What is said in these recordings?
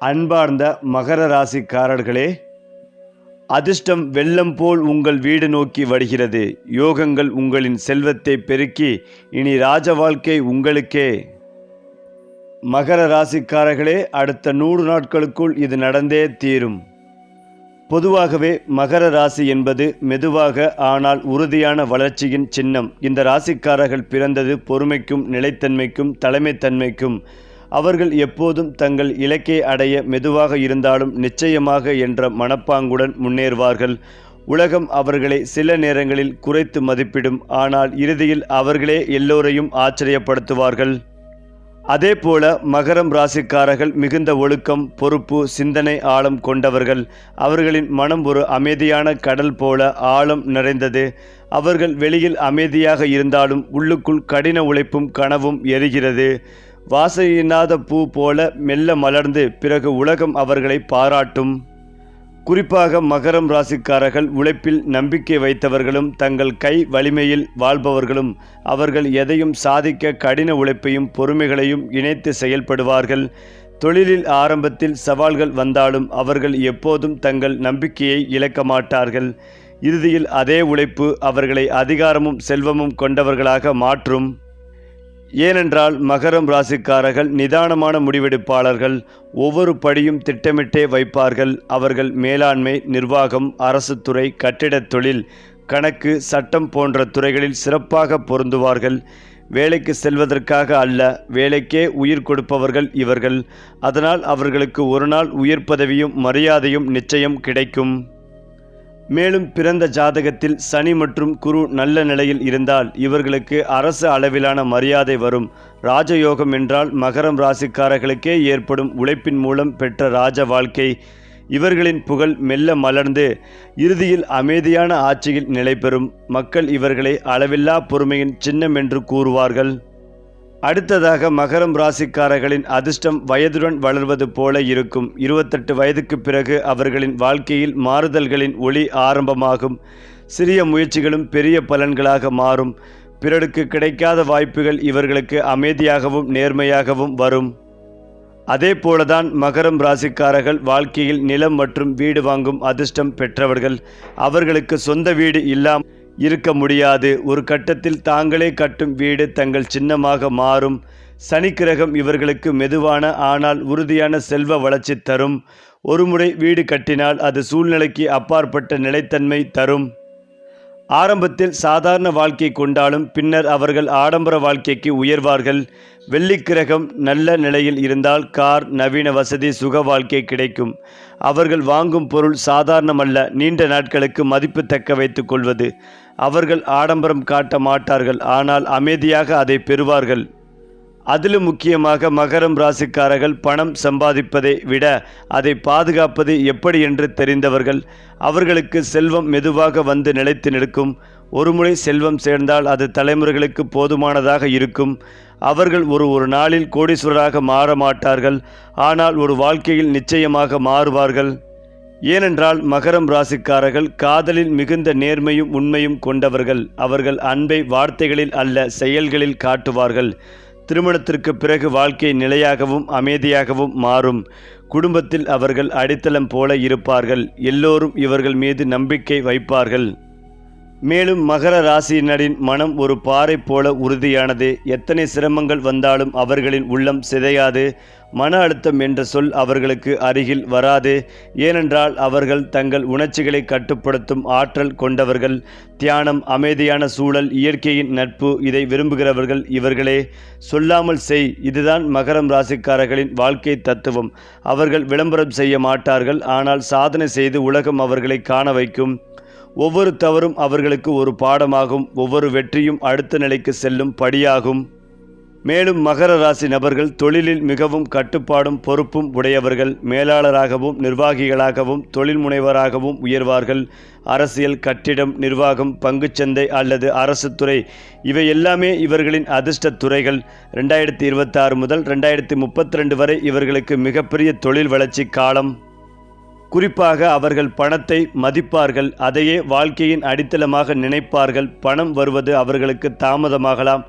அன்பார்ந்த மகர ராசிக்காரர்களே அதிர்ஷ்டம் வெள்ளம் போல் உங்கள் வீடு நோக்கி வருகிறது. யோகங்கள் உங்களின் செல்வத்தை பெருக்கி இனி ராஜ வாழ்க்கை உங்களுக்கே. மகர ராசிக்காரர்களே அடுத்த நூறு நாட்களுக்குள் இது நடந்தே தீரும். பொதுவாகவே மகர ராசி என்பது மெதுவாக ஆனால் உறுதியான வளர்ச்சியின் சின்னம். இந்த ராசிக்காரர்கள் பிறந்தது பொறுமைக்கும் நிலைத்தன்மைக்கும் தலைமைத்தன்மைக்கும் அவர்கள் எப்போதும் தங்கள் இலக்கை அடைய மெதுவாக இருந்தாலும் நிச்சயமாக என்ற மனப்பாங்குடன் முன்னேறுவார்கள். உலகம் அவர்களை சில நேரங்களில் குறைத்து மதிப்பிடும் ஆனால் இறுதியில் அவர்களே எல்லோரையும் ஆச்சரியப்படுத்துவார்கள். அதேபோல மகரம் ராசிக்காரர்கள் மிகுந்த ஒழுக்கம் பொறுப்பு சிந்தனை ஆழம் கொண்டவர்கள். அவர்களின் மனம் ஒரு அமைதியான கடல் போல ஆழம் நிறைந்தது. அவர்கள் வெளியில் அமைதியாக இருந்தாலும் உள்ளுக்குள் கடின உழைப்பும் கனவும் எரிகிறது. வாசையினாத பூ போல மெல்ல மலர்ந்து பிறகு உலகம் அவர்களை பாராட்டும். குறிப்பாக மகரம் ராசிக்காரர்கள் உழைப்பில் நம்பிக்கை வைத்தவர்களும் தங்கள் கை வலிமையில் வாழ்பவர்களும் அவர்கள் எதையும் சாதிக்க கடின உழைப்பையும் பொறுமைகளையும் இணைத்து செயல்படுவார்கள். தொழிலில் ஆரம்பத்தில் சவால்கள் வந்தாலும் அவர்கள் எப்போதும் தங்கள் நம்பிக்கையை இழக்க மாட்டார்கள். இறுதியில் அதே உழைப்பு அவர்களை அதிகாரமும் செல்வமும் கொண்டவர்களாக மாற்றும். ஏனென்றால் மகரம் ராசிக்காரர்கள் நிதானமான முடிவெடுப்பாளர்கள் ஒவ்வொரு படியும் திட்டமிட்டே வைப்பார்கள். அவர்கள் மேலாண்மை நிர்வாகம் அரசு துறை கட்டிடத் தொழில் கணக்கு சட்டம் போன்ற துறைகளில் சிறப்பாக பொருந்துவார்கள். வேலைக்கு செல்வதற்காக அல்ல வேலைக்கே உயிர் கொடுப்பவர்கள் இவர்கள். அதனால் அவர்களுக்கு ஒரு நாள் உயர் பதவியும் மரியாதையும் நிச்சயம் கிடைக்கும். மேலும் பிறந்த ஜாதகத்தில் சனி மற்றும் குரு நல்ல நிலையில் இருந்தால் இவர்களுக்கு அரசு அளவிலான மரியாதை வரும். ராஜயோகம் என்றால் மகரம் ராசிக்காரர்களுக்கே ஏற்படும் உழைப்பின் மூலம் பெற்ற ராஜ வாழ்க்கை. இவர்களின் புகழ் மெல்ல மலர்ந்து இறுதியில் அமைதியான ஆட்சியில் நிலை பெறும் மக்கள் இவர்களை அளவில்லா பொறுமையின் சின்னம் என்று கூறுவார்கள். அடுத்ததாக மகரம் ராசிக்காரர்களின் அதிர்ஷ்டம் வயதுடன் வளர்வது போல இருக்கும். இருபத்தெட்டு வயதுக்கு பிறகு அவர்களின் வாழ்க்கையில் மாறுதல்களின் ஒளி ஆரம்பமாகும். சிறிய முயற்சிகளும் பெரிய பலன்களாக மாறும். பிறருக்கு கிடைக்காத வாய்ப்புகள் இவர்களுக்கு அமைதியாகவும் நேர்மையாகவும் வரும். அதே போலதான் மகரம் ராசிக்காரர்கள் வாழ்க்கையில் நிலம் மற்றும் வீடு வாங்கும் அதிர்ஷ்டம் பெற்றவர்கள். அவர்களுக்கு சொந்த வீடு இல்லாமல் இருக்க முடியாது. ஒரு கட்டத்தில் தாங்களே கட்டும் வீடு தங்கள் சின்னமாக மாறும். சனிக்கிரகம் இவர்களுக்கு மெதுவான ஆனால் உறுதியான செல்வ வளர்ச்சி தரும். ஒருமுறை வீடு கட்டினால் அது சூழ்நிலைக்கு அப்பாற்பட்ட நிலைத்தன்மை தரும். ஆரம்பத்தில் சாதாரண வாழ்க்கை கொண்டாலும் பின்னர் அவர்கள் ஆடம்பர வாழ்க்கைக்கு உயர்வார்கள். வெள்ளிக்கிரகம் நல்ல நிலையில் இருந்தால் கார் நவீன வசதி சுக வாழ்க்கை கிடைக்கும். அவர்கள் வாங்கும் பொருள் சாதாரணமல்ல. நீண்ட நாட்களுக்கு மதிப்பு தக்க வைத்துக் கொள்வது. அவர்கள் ஆடம்பரம் காட்ட மாட்டார்கள் ஆனால் அமைதியாக அதை பெறுவார்கள். அதிலும் முக்கியமாக மகரம் ராசிக்காரர்கள் பணம் சம்பாதிப்பதை விட அதை பாதுகாப்பது எப்படி என்று தெரிந்தவர்கள் அவர்களுக்கு செல்வம் மெதுவாக வந்து நிலைத்து நிற்கும். ஒருமுறை செல்வம் சேர்ந்தால் அது தலைமுறைகளுக்கு போதுமானதாக இருக்கும். அவர்கள் ஒரு ஒரு நாளில் கோடீஸ்வரராக மாற மாட்டார்கள் ஆனால் ஒரு வாழ்க்கையில் நிச்சயமாக மாறுவார்கள். ஏனென்றால் மகரம் ராசிக்காரர்கள் காதலில் மிகுந்த நேர்மையும் உண்மையும் கொண்டவர்கள். அவர்கள் அன்பை வார்த்தைகளில் அல்ல செயல்களில் காட்டுவார்கள். திருமணத்திற்கு பிறகு வாழ்க்கை நிலையாகவும் அமைதியாகவும் மாறும். குடும்பத்தில் அவர்கள் அடித்தளம் போல இருப்பார்கள். எல்லோரும் இவர்கள் மீது நம்பிக்கை வைப்பார்கள். மேலும் மகர ராசியினரின் மனம் ஒரு பாறை போல உறுதியானது. எத்தனை சிரமங்கள் வந்தாலும் அவர்களின் உள்ளம் சிதையாது. மன அழுத்தம் என்ற சொல் அவர்களுக்கு அருகில் வராது. ஏனென்றால் அவர்கள் தங்கள் உணர்ச்சிகளை கட்டுப்படுத்தும் ஆற்றல் கொண்டவர்கள். தியானம் அமைதியான சூழல் இயற்கையின் நட்பு இதை விரும்புகிறவர்கள் இவர்களே. சொல்லாமல் செய் இதுதான் மகரம் ராசிக்காரர்களின் வாழ்க்கை தத்துவம். அவர்கள் விளம்பரம் செய்ய மாட்டார்கள் ஆனால் சாதனை செய்து உலகம் அவர்களை காண வைக்கும். ஒவ்வொரு தவறும் அவர்களுக்கு ஒரு பாடமாகும் ஒவ்வொரு வெற்றியும் அடுத்த நிலைக்கு செல்லும் படியாகும். மேலும் மகர ராசி நபர்கள் தொழிலில் மிகவும் கட்டுப்பாடும் பொறுப்பும் உடையவர்கள் மேலாளராகவும் நிர்வாகிகளாகவும் தொழில் முனைவராகவும் உயர்வார்கள். அரசியல் கட்டிடம் நிர்வாகம் பங்குச்சந்தை அல்லது அரசு துறை இவை எல்லாமே இவர்களின் அதிர்ஷ்ட துறைகள். ரெண்டாயிரத்தி இருபத்தாறு முதல் ரெண்டாயிரத்தி முப்பத்தி ரெண்டு வரை இவர்களுக்கு மிகப்பெரிய தொழில் வளர்ச்சி காலம். குறிப்பாக அவர்கள் பணத்தை மதிப்பார்கள் அதையே வாழ்க்கையின் அடித்தளமாக நினைப்பார்கள் பணம் வருவது அவர்களுக்கு தாமதமாகலாம்.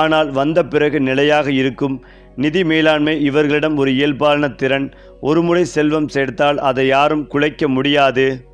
ஆனால் வந்த பிறகு நிலையாக இருக்கும் நிதி மேலாண்மை இவர்களிடம் ஒரு இயல்பான திறன். ஒருமுறை செல்வம் சேர்த்தால் அதை யாரும் குலைக்க முடியாது.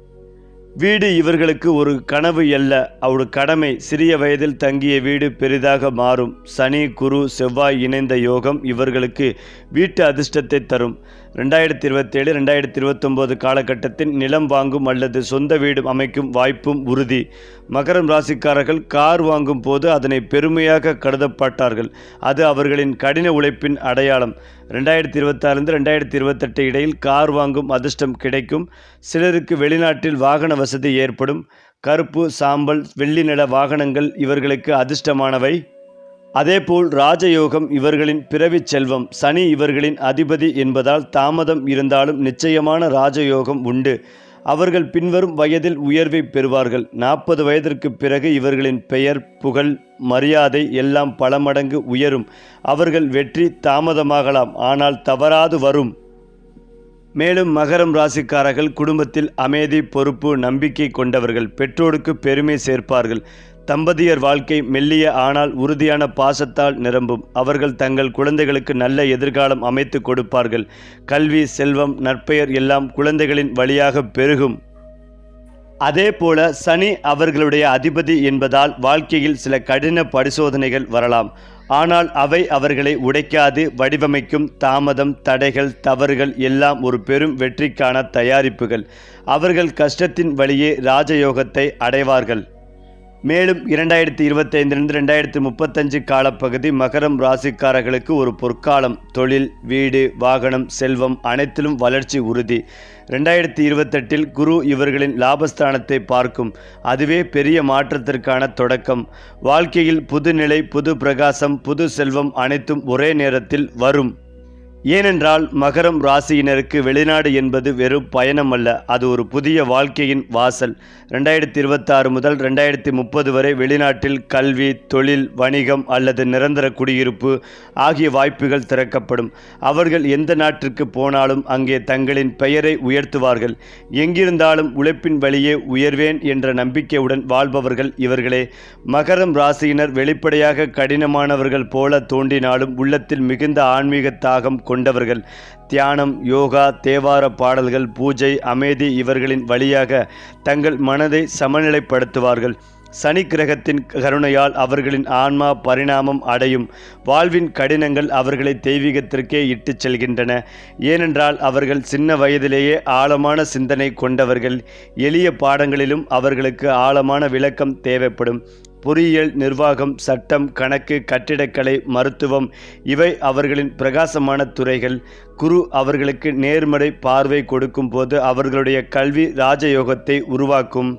வீடு இவர்களுக்கு ஒரு கனவு அல்ல. அவரு கடமை சிறிய வயதில் தங்கிய வீடு பெரிதாக மாறும். சனி குரு செவ்வாய் இணைந்த யோகம் இவர்களுக்கு வீட்டு அதிர்ஷ்டத்தை தரும். ரெண்டாயிரத்தி இருபத்தேழு ரெண்டாயிரத்தி இருபத்தொம்போது காலகட்டத்தில் நிலம் வாங்கும் அல்லது சொந்த வீடு அமைக்கும் வாய்ப்பும் உறுதி. மகரம் ராசிக்காரர்கள் கார் வாங்கும் போது அதனை பெருமையாக கருதப்பட்டார்கள். அது அவர்களின் கடின உழைப்பின் அடையாளம். ரெண்டாயிரத்தி இருபத்தாறுலேருந்து ரெண்டாயிரத்தி இருபத்தெட்டு இடையில் கார் வாங்கும் அதிர்ஷ்டம் கிடைக்கும். சிலருக்கு வெளிநாட்டில் வாகன வசதி ஏற்படும். கருப்பு சாம்பல் வெள்ளி நில வாகனங்கள் இவர்களுக்கு அதிர்ஷ்டமானவை. அதேபோல் ராஜயோகம் இவர்களின் பிறவி செல்வம் சனி இவர்களின் அதிபதி என்பதால் தாமதம் இருந்தாலும் நிச்சயமான ராஜயோகம் உண்டு. அவர்கள் பின்வரும் வயதில் உயர்வை பெறுவார்கள். நாற்பது வயதிற்கு பிறகு இவர்களின் பெயர் புகழ் மரியாதை எல்லாம் பல மடங்கு உயரும். அவர்கள் வெற்றி தாமதமாகலாம் ஆனால் தவறாது வரும். மேலும் மகரம் ராசிக்காரர்கள் குடும்பத்தில் அமைதி பொறுப்பு நம்பிக்கை கொண்டவர்கள். பெற்றோருக்கு பெருமை சேர்ப்பார்கள். தம்பதியர் வாழ்க்கை மெல்லிய ஆனால் உறுதியான பாசத்தால் நிரம்பும். அவர்கள் தங்கள் குழந்தைகளுக்கு நல்ல எதிர்காலம் அமைத்து கொடுப்பார்கள். கல்வி செல்வம் நற்பெயர் எல்லாம் குழந்தைகளின் வழியாக பெருகும். அதேபோல சனி அவர்களுடைய அதிபதி என்பதால் வாழ்க்கையில் சில கடின பரிசோதனைகள் வரலாம். ஆனால் அவை அவர்களை உடைக்காது வடிவமைக்கும் தாமதம் தடைகள் தவறுகள் எல்லாம் ஒரு பெரும் வெற்றிக்கான தயாரிப்புகள். அவர்கள் கஷ்டத்தின் வழியே ராஜயோகத்தை அடைவார்கள். மேலும் இரண்டாயிரத்தி இருபத்தைந்திலிருந்து ரெண்டாயிரத்தி முப்பத்தஞ்சு காலப்பகுதி மகரம் ராசிக்காரர்களுக்கு ஒரு பொற்காலம். தொழில் வீடு வாகனம் செல்வம் அனைத்திலும் வளர்ச்சி உறுதி. ரெண்டாயிரத்தி இருபத்தெட்டில் குரு இவர்களின் லாபஸ்தானத்தை பார்க்கும். அதுவே பெரிய மாற்றத்திற்கான தொடக்கம். வாழ்க்கையில் புதுநிலை புது பிரகாசம் புது செல்வம் அனைத்தும் ஒரே நேரத்தில் வரும். ஏனென்றால் மகரம் ராசியினருக்கு வெளிநாடு என்பது வெறும் பயணம் அல்ல அது ஒரு புதிய வாழ்க்கையின் வாசல். ரெண்டாயிரத்தி இருபத்தாறு முதல் ரெண்டாயிரத்தி முப்பது வரை வெளிநாட்டில் கல்வி தொழில் வணிகம் அல்லது நிரந்தர குடியிருப்பு ஆகிய வாய்ப்புகள் திறக்கப்படும். அவர்கள் எந்த நாட்டிற்கு போனாலும் அங்கே தங்களின் பெயரை உயர்த்துவார்கள். எங்கிருந்தாலும் உழைப்பின் வழியே உயர்வேன் என்ற நம்பிக்கையுடன் வாழ்பவர்கள் இவர்களே. மகரம் ராசியினர் வெளிப்படையாக கடினமானவர்கள் போல தோன்றினாலும் உள்ளத்தில் மிகுந்த ஆன்மீக தாகம் கொண்டவர்கள். தியானம் யோகா தேவார பாடல்கள் பூஜை அமைதி இவர்களின் வழியாக தங்கள் மனதை சமநிலைப்படுத்துவார்கள். சனி கிரகத்தின் கருணையால் அவர்களின் ஆன்மா பரிணாமம் அடையும். வாழ்வின் கடினங்கள் அவர்களை தெய்வீகத்திற்கே இட்டுச் செல்கின்றன. ஏனென்றால் அவர்கள் சின்ன வயதிலேயே ஆழமான சிந்தனை கொண்டவர்கள். எளிய பாடங்களிலும் அவர்களுக்கு ஆழமான விளக்கம் தேவைப்படும். பொறியியல் நிர்வாகம் சட்டம் கணக்கு கட்டிடக்கலை மருத்துவம் இவை அவர்களின் பிரகாசமான துறைகள். குரு அவர்களுக்கு நேர்மறை பார்வை கொடுக்கும் போது அவர்களுடைய கல்வி ராஜயோகத்தை உருவாக்கும்.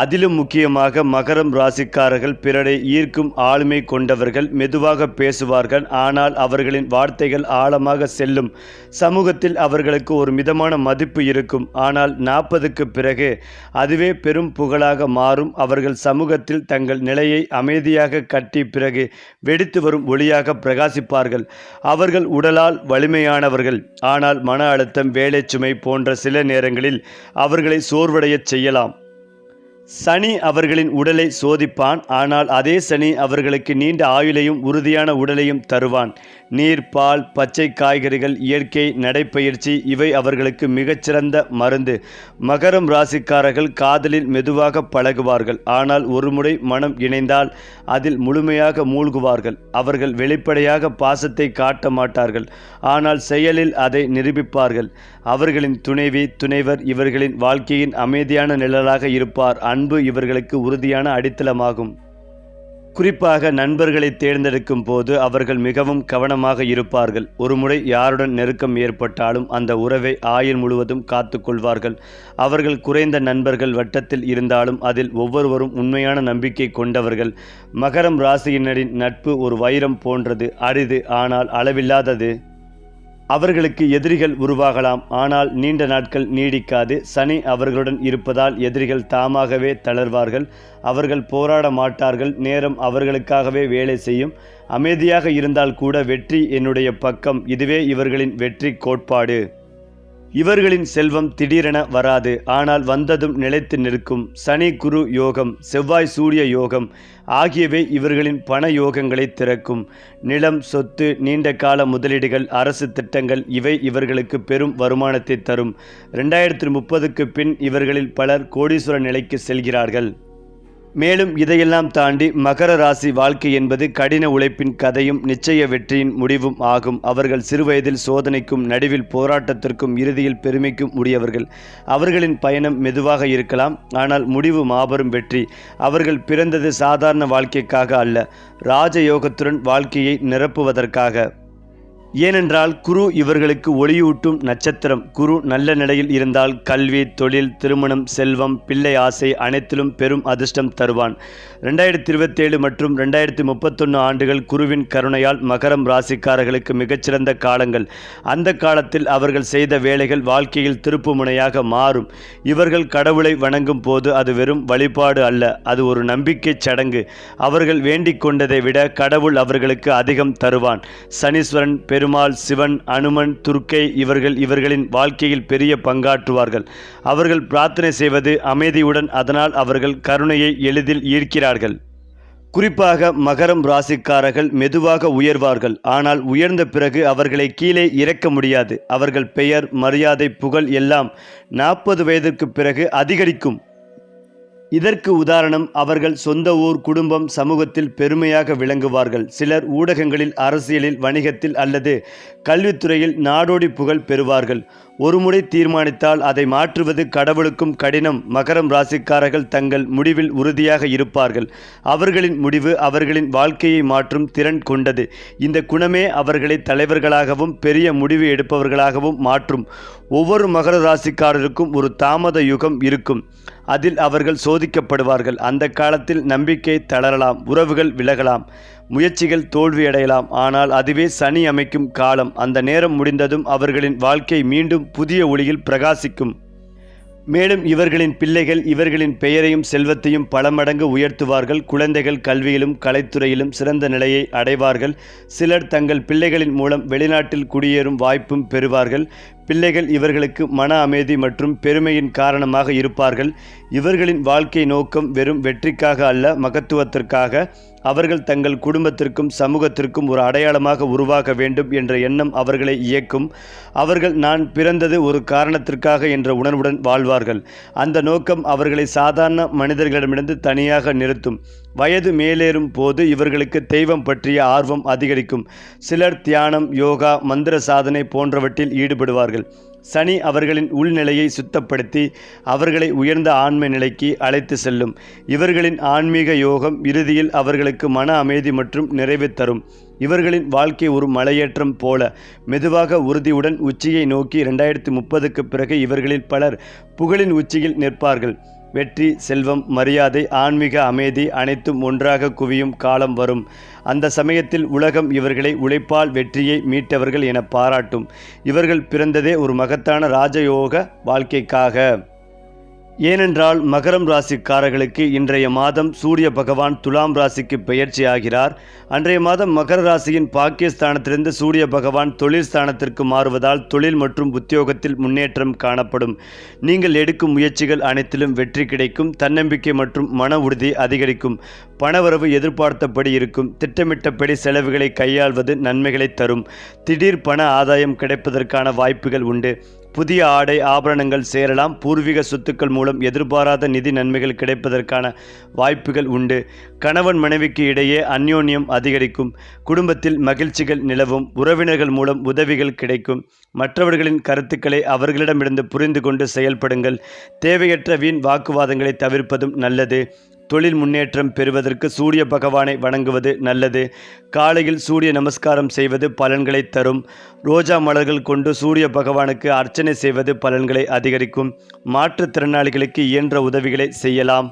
அதிலும் முக்கியமாக மகரம் ராசிக்காரர்கள் பிறரை ஈர்க்கும் ஆளுமை கொண்டவர்கள் மெதுவாக பேசுவார்கள். ஆனால் அவர்களின் வார்த்தைகள் ஆழமாக செல்லும். சமூகத்தில் அவர்களுக்கு ஒரு மிதமான மதிப்பு இருக்கும். ஆனால் நாற்பதுக்கு பிறகு அதுவே பெரும் புகழாக மாறும். அவர்கள் சமூகத்தில் தங்கள் நிலையை அமைதியாக கட்டி பிறகு வெடித்து வரும் ஒளியாக பிரகாசிப்பார்கள். அவர்கள் உடலால் வலிமையானவர்கள். ஆனால் மன அழுத்தம் வேலை சுமை போன்ற சில நேரங்களில் அவர்களை சோர்வடையச் செய்யலாம். சனி அவர்களின் உடலை சோதிப்பான் ஆனால் அதே சனி அவர்களுக்கு நீண்ட ஆயுளையும் உறுதியான உடலையும் தருவான். நீர் பால் பச்சை காய்கறிகள் இயற்கை நடைப்பயிற்சி இவை அவர்களுக்கு மிகச்சிறந்த மருந்து. மகரம் ராசிக்காரர்கள் காதலில் மெதுவாக பழகுவார்கள் ஆனால் ஒருமுறை மனம் இணைந்தால் அதில் முழுமையாக மூழ்குவார்கள். அவர்கள் வெளிப்படையாக பாசத்தை காட்ட மாட்டார்கள் ஆனால் செயலில் அதை நிரூபிப்பார்கள். அவர்களின் துணைவி துணைவர் இவர்களின் வாழ்க்கையின் அமைதியான நிழலாக இருப்பார் அன்பு இவர்களுக்கு உறுதியான அடித்தளமாகும். குறிப்பாக நண்பர்களை தேர்ந்தெடுக்கும் போது அவர்கள் மிகவும் கவனமாக இருப்பார்கள். ஒருமுறை யாருடன் நெருக்கம் ஏற்பட்டாலும் அந்த உறவை ஆயுள் முழுவதும் காத்து கொள்வார்கள். அவர்கள் குறைந்த நண்பர்கள் வட்டத்தில் இருந்தாலும் அதில் ஒவ்வொருவரும் உண்மையான நம்பிக்கை கொண்டவர்கள். மகரம் ராசியினரின் நட்பு ஒரு வைரம் போன்றது. அரிது ஆனால் அளவில்லாதது. அவர்களுக்கு எதிரிகள் உருவாகலாம். ஆனால் நீண்ட நாட்கள் நீடிக்காது. சனி அவர்களுடன் இருப்பதால் எதிரிகள் தாமாகவே தளர்வார்கள். அவர்கள் போராட மாட்டார்கள். நேரம் அவர்களுக்காகவே வேலை செய்யும். அமைதியாக இருந்தால் கூட வெற்றி என்னுடைய பக்கம். இதுவே இவர்களின் வெற்றி கோட்பாடு. இவர்களின் செல்வம் திடீரென வராது. ஆனால் வந்ததும் நிலைத்து நிற்கும் சனி குரு யோகம் செவ்வாய் சூரிய யோகம் ஆகியவை இவர்களின் பண யோகங்களை திறக்கும். நிலம் சொத்து நீண்ட கால முதலீடுகள் அரசு திட்டங்கள் இவை இவர்களுக்கு பெரும் வருமானத்தை தரும். ரெண்டாயிரத்தி முப்பதுக்கு பின் இவர்களில் பலர் கோடீஸ்வர நிலைக்கு செல்கிறார்கள். மேலும் இதையெல்லாம் தாண்டி மகர ராசி வாழ்க்கை என்பது கடின உழைப்பின் கதையும் நிச்சய வெற்றியின் முடிவும் ஆகும். அவர்கள் சிறுவயதில் சோதனைக்கும் நடுவில் போராட்டத்திற்கும் இறுதியில் பெருமைக்கும் உடையவர்கள். அவர்களின் பயணம் மெதுவாக இருக்கலாம் ஆனால் முடிவு மாபெரும் வெற்றி. அவர்கள் பிறந்தது சாதாரண வாழ்க்கைக்காக அல்ல ராஜயோகத்துடன் வாழ்க்கையை நிரப்புவதற்காக. ஏனென்றால் குரு இவர்களுக்கு ஒளியூட்டும் நட்சத்திரம். குரு நல்ல நிலையில் இருந்தால் கல்வி தொழில் திருமணம் செல்வம் பிள்ளை ஆசை அனைத்திலும் பெரும் அதிர்ஷ்டம் தருவான். ரெண்டாயிரத்தி இருபத்தேழு மற்றும் ரெண்டாயிரத்தி முப்பத்தொன்று ஆண்டுகள் குருவின் கருணையால் மகரம் ராசிக்காரர்களுக்கு மிகச்சிறந்த காலங்கள். அந்த காலத்தில் அவர்கள் செய்த வேலைகள் வாழ்க்கையில் திருப்பு முனையாக மாறும். இவர்கள் கடவுளை வணங்கும் போது அது வெறும் வழிபாடு அல்ல அது ஒரு நம்பிக்கை சடங்கு. அவர்கள் வேண்டிக் கொண்டதை விட கடவுள் அவர்களுக்கு அதிகம் தருவான். சனீஸ்வரன் பெரு பெருமாள் சிவன் அனுமன் துர்க்கை இவர்கள் இவர்களின் வாழ்க்கையில் பெரிய பங்காற்றுவார்கள். அவர்கள் பிரார்த்தனை செய்வது அமைதியுடன் அதனால் அவர்கள் கருணையை எளிதில் ஈர்க்கிறார்கள். குறிப்பாக மகரம் ராசிக்காரர்கள் மெதுவாக உயர்வார்கள். ஆனால் உயர்ந்த பிறகு அவர்களை கீழே இறக்க முடியாது. அவர்கள் பெயர் மரியாதை புகழ் எல்லாம் நாற்பது வயதிற்கு பிறகு அதிகரிக்கும். இதற்கு உதாரணம் அவர்கள் சொந்த ஊர் குடும்பம் சமூகத்தில் பெருமையாக விளங்குவார்கள். சிலர் ஊடகங்களில் அரசியலில் வணிகத்தில் அல்லது கல்வித்துறையில் நாடோடி புகழ் பெறுவார்கள். ஒருமுறை தீர்மானித்தால் அதை மாற்றுவது கடவுளுக்கும் கடினம். மகரம் ராசிக்காரர்கள் தங்கள் முடிவில் உறுதியாக இருப்பார்கள். அவர்களின் முடிவு அவர்களின் வாழ்க்கையை மாற்றும் திறன் கொண்டது. இந்த குணமே அவர்களை தலைவர்களாகவும் பெரிய முடிவு எடுப்பவர்களாகவும் மாற்றும். ஒவ்வொரு மகர ராசிக்காரருக்கும் ஒரு தாமத யுகம் இருக்கும். அதில் அவர்கள் சோதிக்கப்படுவார்கள். அந்த காலத்தில் நம்பிக்கை தளரலாம் உறவுகள் விலகலாம். முயற்சிகள் தோல்வியடையலாம். ஆனால் அதுவே சனி அமைக்கும் காலம். அந்த நேரம் முடிந்ததும் அவர்களின் வாழ்க்கை மீண்டும் புதிய ஒளியில் பிரகாசிக்கும். மேலும் இவர்களின் பிள்ளைகள் இவர்களின் பெயரையும் செல்வத்தையும் பல மடங்கு உயர்த்துவார்கள். குழந்தைகள் கல்வியிலும் கலைத்துறையிலும் சிறந்த நிலையை அடைவார்கள். சிலர் தங்கள் பிள்ளைகளின் மூலம் வெளிநாட்டில் குடியேறும் வாய்ப்பும் பெறுவார்கள். பிள்ளைகள் இவர்களுக்கு மன அமைதி மற்றும் பெருமையின் காரணமாக இருப்பார்கள். இவர்களின் வாழ்க்கை நோக்கம் வெறும் வெற்றிக்காக அல்ல மகத்துவத்திற்காக. அவர்கள் தங்கள் குடும்பத்திற்கும் சமூகத்திற்கும் ஒரு அடையாளமாக உருவாக வேண்டும் என்ற எண்ணம் அவர்களை இயக்கும். அவர்கள் நான் பிறந்தது ஒரு காரணத்திற்காக என்ற உணர்வுடன் வாழ்வார்கள். அந்த நோக்கம் அவர்களை சாதாரண மனிதர்களிடமிருந்து தனியாக நிறுத்தும். வயது மேலேறும் போது இவர்களுக்கு தெய்வம் பற்றிய ஆர்வம் அதிகரிக்கும். சிலர் தியானம் யோகா மந்திர சாதனை போன்றவற்றில் ஈடுபடுவார்கள். சனி அவர்களின் உள்நிலையை சுத்தப்படுத்தி அவர்களை உயர்ந்த ஆண்மை நிலைக்கு அழைத்து செல்லும். இவர்களின் ஆன்மீக யோகம் இறுதியில் அவர்களுக்கு மன அமைதி மற்றும் நிறைவு தரும். இவர்களின் வாழ்க்கை ஒரு மலையேற்றம் போல. மெதுவாக உறுதியுடன் உச்சியை நோக்கி இரண்டாயிரத்தி முப்பதுக்கு பிறகு இவர்களில் பலர் புகழின் உச்சியில் நிற்பார்கள். வெற்றி செல்வம் மரியாதை ஆன்மீக அமைதி அனைத்தும் ஒன்றாக குவியும் காலம் வரும். அந்த சமயத்தில் உலகம் இவர்களை உழைப்பால் வெற்றியை மீட்டவர்கள் என பாராட்டும். இவர்கள் பிறந்ததே ஒரு மகத்தான ராஜயோக வாழ்க்கைக்காக. ஏனென்றால் மகரம் ராசிக்காரர்களுக்கு இன்றைய மாதம் சூரிய பகவான் துலாம் ராசிக்கு பெயர்ச்சி ஆகிறார் அன்றைய மாதம் மகர ராசியின் பாக்கியஸ்தானத்திலிருந்து சூரிய பகவான் தொழில் ஸ்தானத்திற்கு மாறுவதால் தொழில் மற்றும் உத்தியோகத்தில் முன்னேற்றம் காணப்படும். நீங்கள் எடுக்கும் முயற்சிகள் அனைத்திலும் வெற்றி கிடைக்கும் தன்னம்பிக்கை மற்றும் மன உறுதி அதிகரிக்கும். பணவரவு எதிர்பார்த்தபடி இருக்கும் திட்டமிட்டபடி செலவுகளை கையாள்வது நன்மைகளை தரும். திடீர் பண ஆதாயம் கிடைப்பதற்கான வாய்ப்புகள் உண்டு. புதிய ஆடை ஆபரணங்கள் சேரலாம். பூர்வீக சொத்துக்கள் மூலம் எதிர்பாராத நிதி நன்மைகள் கிடைப்பதற்கான வாய்ப்புகள் உண்டு. கணவன் மனைவிக்கு இடையே அந்யோன்யம் அதிகரிக்கும். குடும்பத்தில் மகிழ்ச்சிகள் நிலவும். உறவினர்கள் மூலம் உதவிகள் கிடைக்கும். மற்றவர்களின் கருத்துக்களை அவர்களிடமிருந்து புரிந்து கொண்டு செயல்படுங்கள். தேவையற்ற வீண் வாக்குவாதங்களை தவிர்ப்பதும் நல்லது. தொழில் முன்னேற்றம் பெறுவதற்கு சூரிய பகவானை வணங்குவது நல்லது. காலையில் சூரிய நமஸ்காரம் செய்வது பலன்களை தரும். ரோஜா மலர்கள் கொண்டு சூரிய பகவானுக்கு அர்ச்சனை செய்வது பலன்களை அதிகரிக்கும். மாற்றுத்திறனாளிகளுக்கு இயன்ற உதவிகளை செய்யலாம்.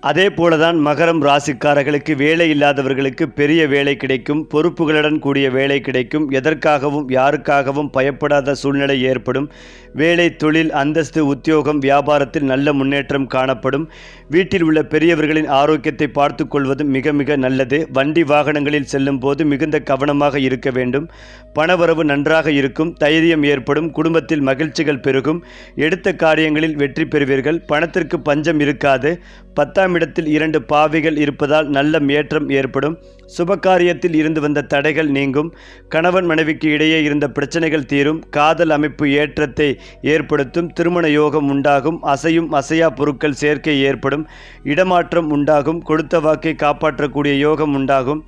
அதே போலதான் மகரம் ராசிக்காரர்களுக்கு வேலை இல்லாதவர்களுக்கு பெரிய வேலை கிடைக்கும். பொறுப்புகளுடன் கூடிய வேலை கிடைக்கும். எதற்காகவும் யாருக்காகவும் பயப்படாத சூழ்நிலை ஏற்படும். வேலை தொழில் அந்தஸ்து உத்தியோகம் வியாபாரத்தில் நல்ல முன்னேற்றம் காணப்படும். வீட்டில் உள்ள பெரியவர்களின் ஆரோக்கியத்தை பார்த்து கொள்வது மிக மிக நல்லது. வண்டி வாகனங்களில் செல்லும் போது மிகுந்த கவனமாக இருக்க வேண்டும். பணவரவு நன்றாக இருக்கும். தைரியம் ஏற்படும். குடும்பத்தில் மகிழ்ச்சிகள் பெருகும். எடுத்த காரியங்களில் வெற்றி பெறுவீர்கள். பணத்திற்கு பஞ்சம் இருக்காது. பத்தாம் இடத்தில் இரண்டு பாவிகள் இருப்பதால் நல்ல ஏற்றம் ஏற்படும். சுபகாரியத்தில் இருந்து வந்த தடைகள் நீங்கும். கணவன் மனைவிக்கு இடையே இருந்த பிரச்சனைகள் தீரும். காதல் அமைப்பு ஏற்றத்தை ஏற்படுத்தும். திருமண யோகம் உண்டாகும். அசையும் அசையா பொருட்கள் சேர்க்கை ஏற்படும். இடமாற்றம் உண்டாகும். கொடுத்த வாக்கை காப்பாற்றக்கூடிய யோகம் உண்டாகும்.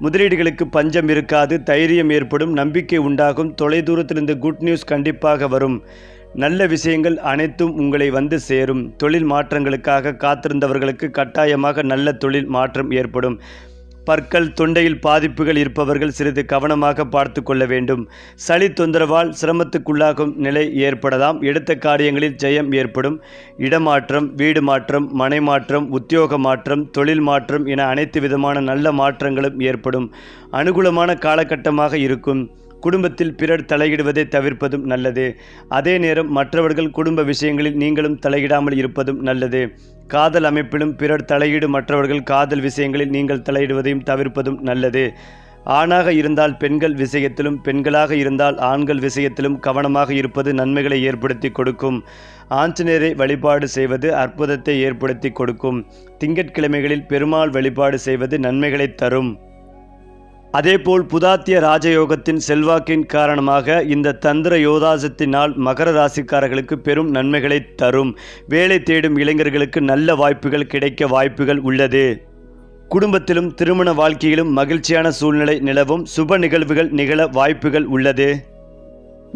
முதலீடுகளுக்கு பஞ்சம் இருக்காது. தைரியம் ஏற்படும். நம்பிக்கை உண்டாகும். தொலைதூரத்திலிருந்து குட் நியூஸ் கண்டிப்பாக வரும். நல்ல விஷயங்கள் அனைத்தும் உங்களை வந்து சேரும். தொழில் மாற்றங்களுக்காக காத்திருந்தவர்களுக்கு கட்டாயமாக நல்ல தொழில் மாற்றம் ஏற்படும். பற்கள் தொண்டையில் பாதிப்புகள் இருப்பவர்கள் சிறிது கவனமாக பார்த்து கொள்ள வேண்டும். சளி தொந்தரவால் சிரமத்துக்குள்ளாகும் நிலை ஏற்படலாம். எடுத்த காரியங்களில் ஜெயம் ஏற்படும். இடமாற்றம் வீடு மாற்றம் மனை மாற்றம் உத்தியோக மாற்றம் தொழில் மாற்றம் என அனைத்து விதமான நல்ல மாற்றங்களும் ஏற்படும். அனுகூலமான காலகட்டமாக இருக்கும். குடும்பத்தில் பிறர் தலையிடுவதை தவிர்ப்பதும் நல்லது. அதே நேரம் மற்றவர்கள் குடும்ப விஷயங்களில் நீங்களும் தலையிடாமல் இருப்பதும் நல்லது. காதல் அமைப்பிலும் பிறர் தலையீடு மற்றவர்கள் காதல் விஷயங்களில் நீங்கள் தலையிடுவதையும் தவிர்ப்பதும் நல்லது. ஆணாக இருந்தால் பெண்கள் விஷயத்திலும் பெண்களாக இருந்தால் ஆண்கள் விஷயத்திலும் கவனமாக இருப்பது நன்மைகளை ஏற்படுத்தி கொடுக்கும். ஆஞ்சநேயரை வழிபாடு செய்வது அற்புதத்தை ஏற்படுத்தி கொடுக்கும். திங்கட்கிழமைகளில் பெருமாள் வழிபாடு செய்வது நன்மைகளை தரும். அதேபோல் புதாத்திய ராஜயோகத்தின் செல்வாக்கின் காரணமாக இந்த தந்திர யோதாசத்தினால் மகர ராசிக்காரர்களுக்கு பெரும் நன்மைகளை தரும். வேலை தேடும் இளைஞர்களுக்கு நல்ல வாய்ப்புகள் கிடைக்க வாய்ப்புகள் உள்ளது. குடும்பத்திலும் திருமண வாழ்க்கையிலும் மகிழ்ச்சியான சூழ்நிலை நிலவும் சுப நிகழ்வுகள் நிகழ வாய்ப்புகள் உள்ளது.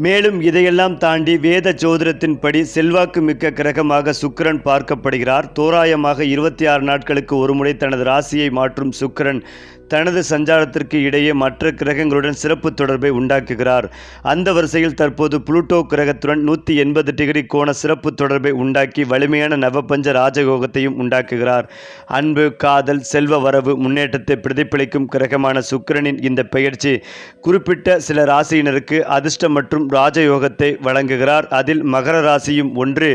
மேலும் இதையெல்லாம் தாண்டி வேத ஜோதிடத்தின்படி செல்வாக்கு மிக்க கிரகமாக சுக்கரன் பார்க்கப்படுகிறார். தோராயமாக இருபத்தி ஆறு நாட்களுக்கு ஒருமுறை தனது ராசியை மாற்றும் சுக்கிரன். தனது சஞ்சாரத்திற்கு இடையே மற்ற கிரகங்களுடன் சிறப்பு தொடர்பை உண்டாக்குகிறார். அந்த வரிசையில் தற்போது புளூட்டோ கிரகத்துடன் நூற்றி எண்பது டிகிரி கோண சிறப்பு தொடர்பை உண்டாக்கி வலிமையான நவபஞ்ச ராஜகோகத்தையும் உண்டாக்குகிறார். அன்பு காதல் செல்வ வரவு முன்னேற்றத்தை பிரதிபலிக்கும் கிரகமான சுக்கிரனின் இந்த பெயர்ச்சி குறிப்பிட்ட சில ராசியினருக்கு அதிர்ஷ்டம் மற்றும் ராஜயோகத்தை வழங்குகிறார். அதில் மகர ராசியும் ஒன்று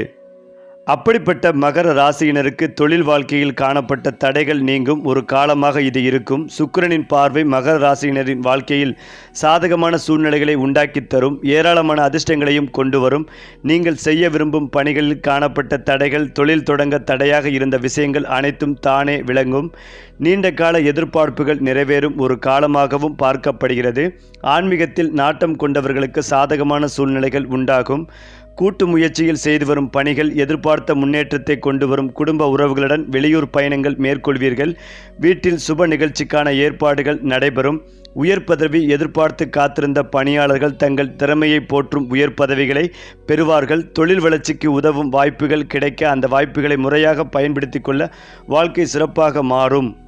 அப்படிப்பட்ட மகர ராசியினருக்கு தொழில் வாழ்க்கையில் காணப்பட்ட தடைகள் நீங்கும் ஒரு காலமாக இது இருக்கும். சுக்கிரனின் பார்வை மகர ராசியினரின் வாழ்க்கையில் சாதகமான சூழ்நிலைகளை உண்டாக்கித் தரும். ஏராளமான அதிர்ஷ்டங்களையும் கொண்டு வரும். நீங்கள் செய்ய விரும்பும் பணிகளில் காணப்பட்ட தடைகள் தொழில் தொடங்க தடையாக இருந்த விஷயங்கள் அனைத்தும் தானே விளங்கும். நீண்ட கால எதிர்பார்ப்புகள் நிறைவேறும் ஒரு காலமாகவும் பார்க்கப்படுகிறது. ஆன்மீகத்தில் நாட்டம் கொண்டவர்களுக்கு சாதகமான சூழ்நிலைகள் உண்டாகும். கூட்டு முயற்சியில் செய்து வரும் பணிகள் எதிர்பார்த்த முன்னேற்றத்தை கொண்டு வரும் குடும்ப உறவுகளுடன் வெளியூர் பயணங்கள் மேற்கொள்வீர்கள். வீட்டில் சுப நிகழ்ச்சிக்கான ஏற்பாடுகள் நடைபெறும். உயர் பதவி எதிர்பார்த்து காத்திருந்த பணியாளர்கள் தங்கள் திறமையை போற்றும் உயர் பதவிகளை பெறுவார்கள். தொழில் வளர்ச்சிக்கு உதவும் வாய்ப்புகள் கிடைக்க அந்த வாய்ப்புகளை முறையாக பயன்படுத்தி கொள்ள வாழ்க்கை சிறப்பாக மாறும்.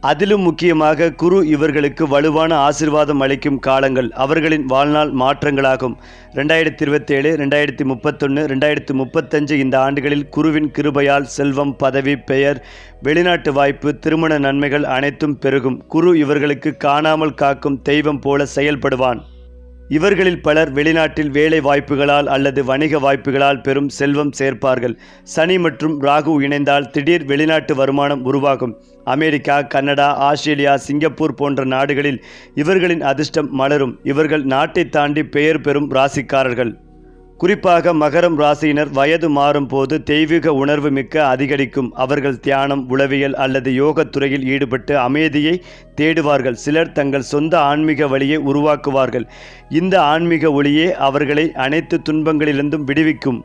அதிலும் முக்கியமாக குரு இவர்களுக்கு வலுவான ஆசிர்வாதம் அளிக்கும் காலங்கள் அவர்களின் வாழ்நாள் மாற்றங்களாகும். ரெண்டாயிரத்தி இருபத்தேழு ரெண்டாயிரத்தி முப்பத்தொன்று ரெண்டாயிரத்தி முப்பத்தஞ்சு இந்த ஆண்டுகளில் குருவின் கிருபையால் செல்வம் பதவி பெயர் வெளிநாட்டு வாய்ப்பு திருமண நன்மைகள் அனைத்தும் பெருகும். குரு இவர்களுக்கு காணாமல் காக்கும் தெய்வம் போல செயல்படுவான். இவர்களில் பலர் வெளிநாட்டில் வேலை வாய்ப்புகளால் அல்லது வணிக வாய்ப்புகளால் பெரும் செல்வம் சேர்ப்பார்கள். சனி மற்றும் ராகு இணைந்தால் திடீர் வெளிநாட்டு வருமானம் உருவாகும். அமெரிக்கா கனடா ஆஸ்திரேலியா சிங்கப்பூர் போன்ற நாடுகளில் இவர்களின் அதிர்ஷ்டம் மலரும். இவர்கள் நாட்டை தாண்டி பெயர் பெறும் ராசிக்காரர்கள். குறிப்பாக மகரம் ராசியினர் வயது மாறும் போது தெய்வீக உணர்வு மிக்க அதிகரிக்கும். அவர்கள் தியானம் உளவியல் அல்லது யோகத்துறையில் ஈடுபட்டு அமைதியை தேடுவார்கள். சிலர் தங்கள் சொந்த ஆன்மீக வழியை உருவாக்குவார்கள். இந்த ஆன்மீக ஒளியே அவர்களை அனைத்து துன்பங்களிலிருந்தும் விடுவிக்கும்.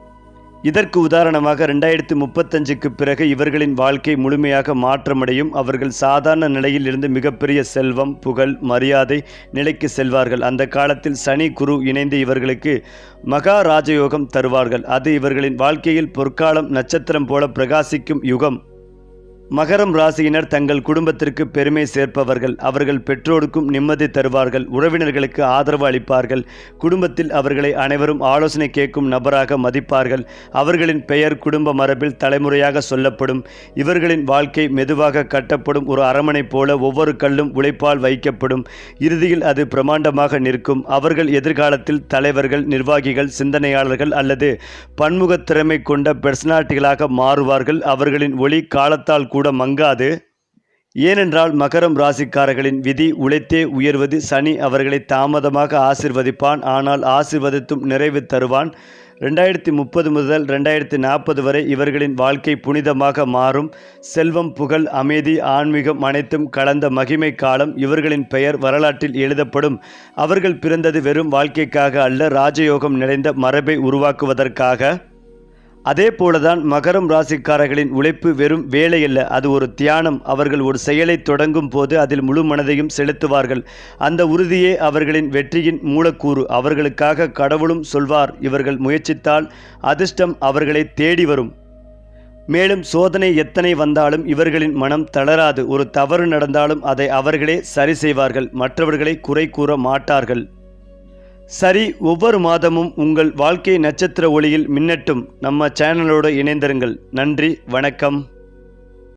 இதற்கு உதாரணமாக ரெண்டாயிரத்தி முப்பத்தஞ்சுக்கு பிறகு இவர்களின் வாழ்க்கை முழுமையாக மாற்றமடையும். அவர்கள் சாதாரண நிலையில் இருந்து மிகப்பெரிய செல்வம் புகழ் மரியாதை நிலைக்கு செல்வார்கள். அந்த காலத்தில் சனி குரு இணைந்து இவர்களுக்கு மகா ராஜயோகம் தருவார்கள். அது இவர்களின் வாழ்க்கையில் பொற்காலம் நட்சத்திரம் போல பிரகாசிக்கும் யுகம். மகரம் ராசியினர் தங்கள் குடும்பத்திற்கு பெருமை சேர்ப்பவர்கள். அவர்கள் பெற்றோருக்கும் நிம்மதி தருவார்கள். உறவினர்களுக்கு ஆதரவு அளிப்பார்கள். குடும்பத்தில் அவர்களை அனைவரும் ஆலோசனை கேட்கும் நபராக மதிப்பார்கள். அவர்களின் பெயர் குடும்ப மரபில் தலைமுறையாக சொல்லப்படும். இவர்களின் வாழ்க்கை மெதுவாக கட்டப்படும். ஒரு அரமனை போல ஒவ்வொரு கல்லும் உழைப்பால் வைக்கப்படும். இறுதியில் அது பிரமாண்டமாக நிற்கும். அவர்கள் எதிர்காலத்தில் தலைவர்கள் நிர்வாகிகள் சிந்தனையாளர்கள் அல்லது பன்முகத் திறமை கொண்ட பெர்சனாலிட்டிகளாக மாறுவார்கள். அவர்களின் ஒளி காலத்தால் கூட மங்காது. ஏனென்றால் மகரம் ராசிக்காரர்களின் விதி உழைத்தே உயர்வது சனி அவர்களை தாமதமாக ஆசிர்வதிப்பான். ஆனால் ஆசிர்வதித்தும் நிறைவு தருவான். ரெண்டாயிரத்தி முப்பது முதல் ரெண்டாயிரத்தி நாற்பது வரை இவர்களின் வாழ்க்கை புனிதமாக மாறும். செல்வம் புகழ் அமைதி ஆன்மீகம் அனைத்தும் கலந்த மகிமை காலம் இவர்களின் பெயர் வரலாற்றில் எழுதப்படும். அவர்கள் பிறந்தது வெறும் வாழ்க்கைக்காக அல்ல ராஜயோகம் நிறைந்த மரபை உருவாக்குவதற்காக. அதே போலதான் மகரம் ராசிக்காரர்களின் உழைப்பு வெறும் வேலையல்ல அது ஒரு தியானம். அவர்கள் ஒரு செயலை தொடங்கும் போது அதில் முழு மனதையும் செலுத்துவார்கள். அந்த உறுதியே அவர்களின் வெற்றியின் மூலக்கூறு. அவர்களுக்காக கடவுளும் சொல்வார் இவர்கள் முயற்சித்தால் அதிர்ஷ்டம் அவர்களை தேடி வரும். மேலும் சோதனை எத்தனை வந்தாலும் இவர்களின் மனம் தளராது. ஒரு தவறு நடந்தாலும் அதை அவர்களே சரி செய்வார்கள். மற்றவர்களை குறை கூற மாட்டார்கள். சரி ஒவ்வொரு மாதமும் உங்கள் வாழ்க்கை நட்சத்திர ஒளியில் மின்னட்டும். நம்ம சேனலோடு இணைந்திருங்கள். நன்றி வணக்கம்.